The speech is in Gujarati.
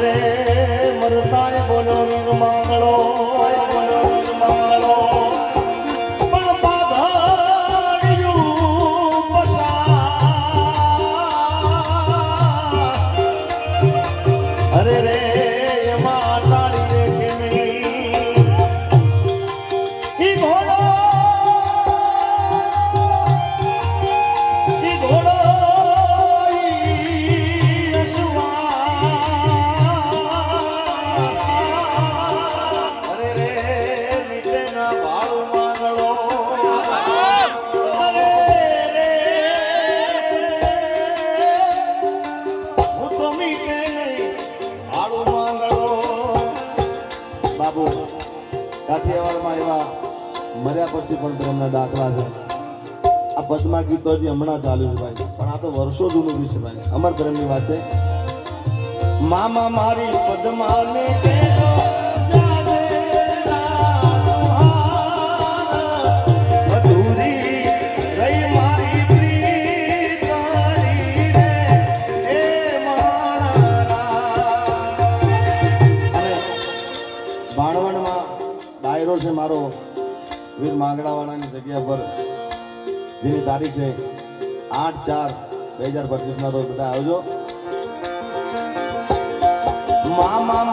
રે મરતા બોલો વીર માંગળો ઈ ઘોડો ઈ ઘોડો બાબુ કાઠિયાવાડમાં એવા મર્યા પછી પણ પ્રેમના દાખલા છે. આ પદ્મા ગીતો જે હમણાં ચાલ્યું છે ભાઈ. પણ આ તો વર્ષો જૂનું બી છે ભાઈ. અમર પ્રેમની વાત છે. મામા મારી પદ્માને ડાયરો છે મારો. વીર માંગડાવાળાની જગ્યા પર જેની તારીખ છે આઠ ચાર બે હજાર પચીસ ના રોજ બધા આવજો. મામા